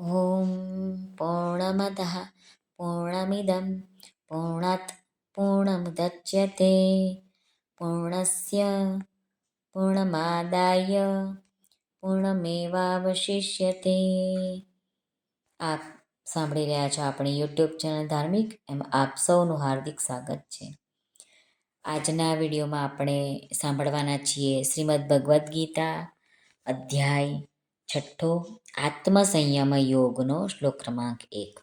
ઓમ પૂર્ણમદ પૂર્ણમિદમ પૂર્ણાત પૂર્ણમુદચ્યતે પૂર્ણસ્ય પૂર્ણમાદાય પૂર્ણમેવાવશિષ્યતે આપ સાંભળી રહ્યા છો આપણી યુટ્યુબ ચેનલ ધાર્મિક એમ આપ સૌનું હાર્દિક સ્વાગત છે આજના વિડીયોમાં આપણે સાંભળવાના છીએ શ્રીમદ ભગવદ્ ગીતા અધ્યાય છઠ્ઠો આત્મસંયમ યોગનો શ્લોક ક્રમાંક એક.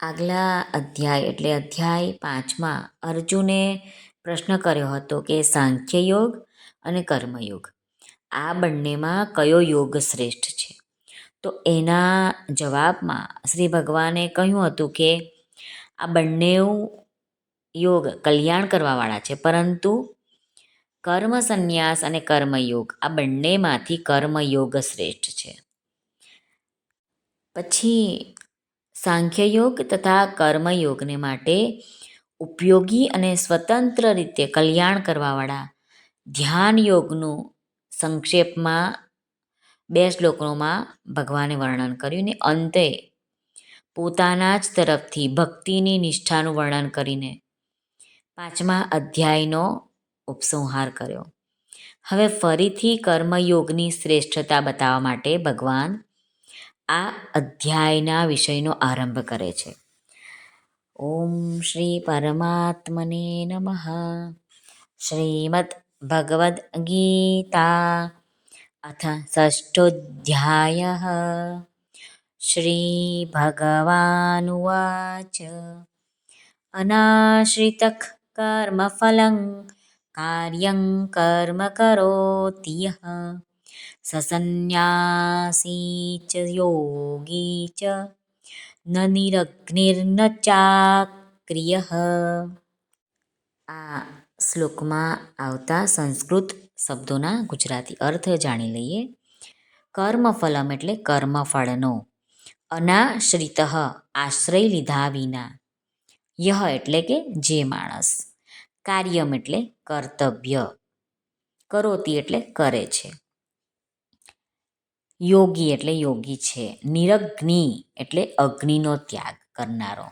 આગલા અધ્યાય એટલે અધ્યાય પાંચમાં અર્જુને પ્રશ્ન કર્યો હતો કે સાંખ્ય યોગ અને કર્મયોગ આ બંનેમાં કયો યોગ શ્રેષ્ઠ છે? તો એના જવાબમાં શ્રી ભગવાને કહ્યું હતું કે આ બંને યોગ કલ્યાણ કરવાવાળા છે, પરંતુ કર્મ સંન્યાસ અને કર્મયોગ, આ બંનેમાંથી કર્મયોગ શ્રેષ્ઠ છે. પછી સાંખ્યયોગ તથા કર્મયોગને માટે ઉપયોગી અને સ્વતંત્ર રીતે કલ્યાણ કરવાવાળા ધ્યાન યોગનું સંક્ષેપમાં બે શ્લોકોમાં ભગવાને વર્ણન કર્યું ને અંતે પોતાના જ તરફથી ભક્તિની નિષ્ઠાનું વર્ણન કરીને પાંચમા અધ્યાયનો ઉપસંહાર કર્યો. હવે ફરીથી કર્મયોગની શ્રેષ્ઠતા બતાવવા માટે ભગવાન આ અધ્યાયના વિષયનો આરંભ કરે છે. ઓમ શ્રી પરમાત્મને નમઃ. શ્રીમદ ભગવદ્ ગીતા. અથ ષષ્ઠોધ્યાય. શ્રીભગવાનુવાચ અનાશ્રિત કર્મફलं કાર્યં કર્મ કરોતિ યઃ સસન્યાસી ચ યોગી ચ ન નિરગ્નિર્ન ચાક્રિયઃ આ શ્લોકમાં આવતા સંસ્કૃત શબ્દોના ગુજરાતી અર્થ જાણી લઈએ કર્મફલમ એટલે કર્મફળનો અનાશ્રિત આશ્રય લીધા વિના યહ એટલે કે જે માણસ કાર્યમ એટલે કર્તવ્ય. કરોતી એટલે કરે છે. યોગી એટલે યોગી છે. નિરગ્નિ એટલે અગ્નિનો ત્યાગ કરનારો.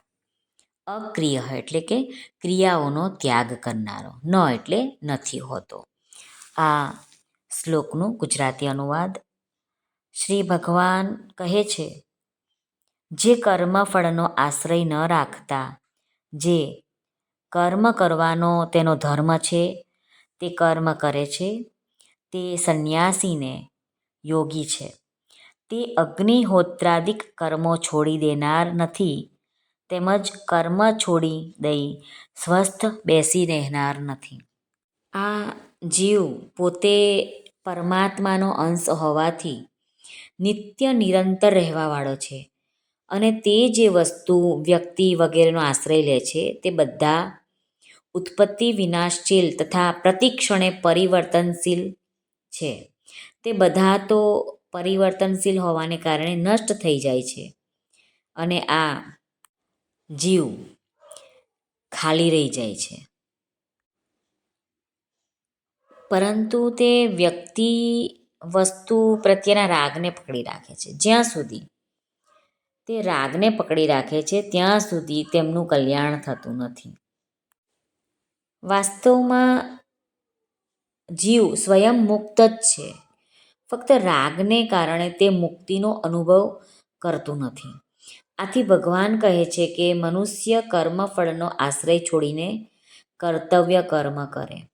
અક્રિય એટલે કે ક્રિયાઓનો ત્યાગ કરનારો. ન એટલે નથી હોતો. આ શ્લોકનું ગુજરાતી અનુવાદ શ્રી ભગવાન કહે છે, જે કર્મફળનો આશ્રય ન રાખતા, જે કર્મ કરવાનો તેનો ધર્મ છે. તે કર્મ કરે છે. તે સંન્યાસીને યોગી છે. તે અગ્નિહોત્રાદિક કર્મો છોડી દેનાર નથી. તેમજ કર્મ છોડી દઈ સ્વસ્થ બેસી રહેનાર નથી. આ જીવ પોતે પરમાત્માનો અંશ હોવાથી નિત્ય નિરંતર રહેવાવાળો છે. અને તે જે વસ્તુ વ્યક્તિ વગેરેનો આશ્રય લે છે, તે બધા ઉત્પત્તિ વિનાશશીલ તથા પ્રતિક્ષણે પરિવર્તનશીલ છે. તે બધા તો પરિવર્તનશીલ હોવાને કારણે નષ્ટ થઈ જાય છે. અને આ જીવ ખાલી રહી જાય છે. પરંતુ તે વ્યક્તિ વસ્તુ પ્રત્યેના રાગને પકડી રાખે છે. જ્યાં સુધી તે રાગને પકડી રાખે છે, ત્યાં સુધી તેમનું કલ્યાણ થતું નથી. વાસ્તવમાં જીવ સ્વયં મુક્ત જ છે. ફક્ત રાગને કારણે તે મુક્તિનો અનુભવ કરતું નથી. આથી ભગવાન કહે છે કે મનુષ્ય કર્મફળનો આશ્રય છોડીને કર્તવ્ય કર્મ કરે.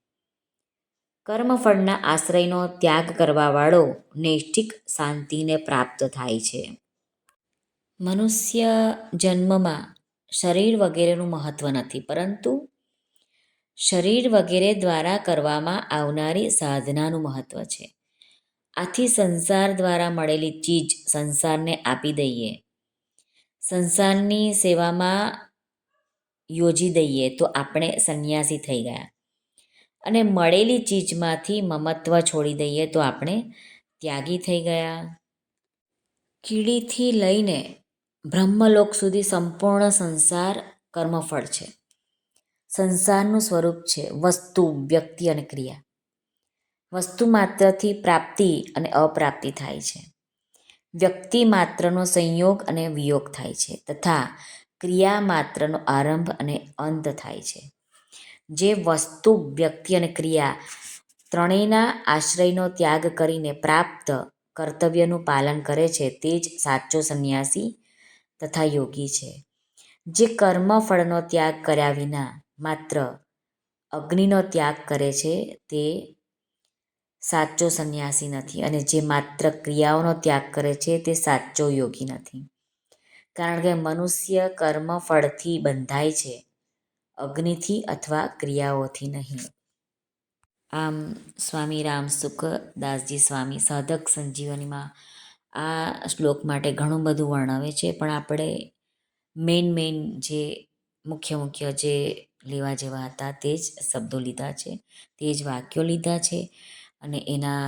કર્મફળના આશ્રયનો ત્યાગ કરવાવાળો નૈષ્ઠિક શાંતિને પ્રાપ્ત થાય છે. મનુષ્ય જન્મમાં શરીર વગેરેનું મહત્ત્વ નથી, પરંતુ શરીર વગેરે દ્વારા કરવામાં આવનારી સાધનાનું મહત્ત્વ છે. આથી સંસાર દ્વારા મળેલી ચીજ સંસારને આપી દઈએ. સંસારની સેવામાં યોજી દઈએ તો આપણે સંન્યાસી થઈ ગયા. અને મળેલી ચીજમાંથી મમત્વ છોડી દઈએ તો આપણે ત્યાગી થઈ ગયા. કીડીથી લઈને બ્રહ્મલોક સુધી સંપૂર્ણ સંસાર કર્મફળ છે. સંસારનું સ્વરૂપ છે વસ્તુ, વ્યક્તિ અને ક્રિયા. વસ્તુ માત્રથી પ્રાપ્તિ અને અપ્રાપ્તિ થાય છે. વ્યક્તિ માત્રનો સંયોગ અને વિયોગ થાય છે તથા ક્રિયા માત્રનો આરંભ અને અંત થાય છે. જે વસ્તુ, વ્યક્તિ અને ક્રિયા ત્રણેયના આશ્રયનો ત્યાગ કરીને પ્રાપ્ત કર્તવ્યનું પાલન કરે છે તે જ સાચો સંન્યાસી તથા યોગી છે. જે કર્મફળનો ત્યાગ કર્યા વિના માત્ર અગ્નિનો ત્યાગ કરે છે, તે સાચો સંન્યાસી નથી અને જે માત્ર ક્રિયાઓનો ત્યાગ કરે છે, તે સાચો યોગી નથી. કારણ કે મનુષ્ય કર્મફળથી બંધાય છે, અગ્નિથી અથવા ક્રિયાઓથી નહીં. આમ સ્વામી રામ સુખદાસજી સ્વામી સાધક સંજીવનીમાં આ શ્લોક માટે ઘણું બધું વર્ણવે છે, પણ આપણે મેઇન મેઇન જે મુખ્ય મુખ્ય જે લેવા જેવા હતા તે જ શબ્દો લીધા છે, તે જ વાક્યો લીધા છે અને એના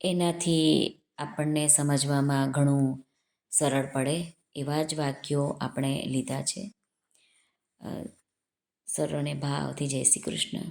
એનાથી આપણને સમજવામાં ઘણું સરળ પડે એવા જ વાક્યો આપણે લીધા છે. સર્વને ભાવથી જય શ્રી કૃષ્ણ.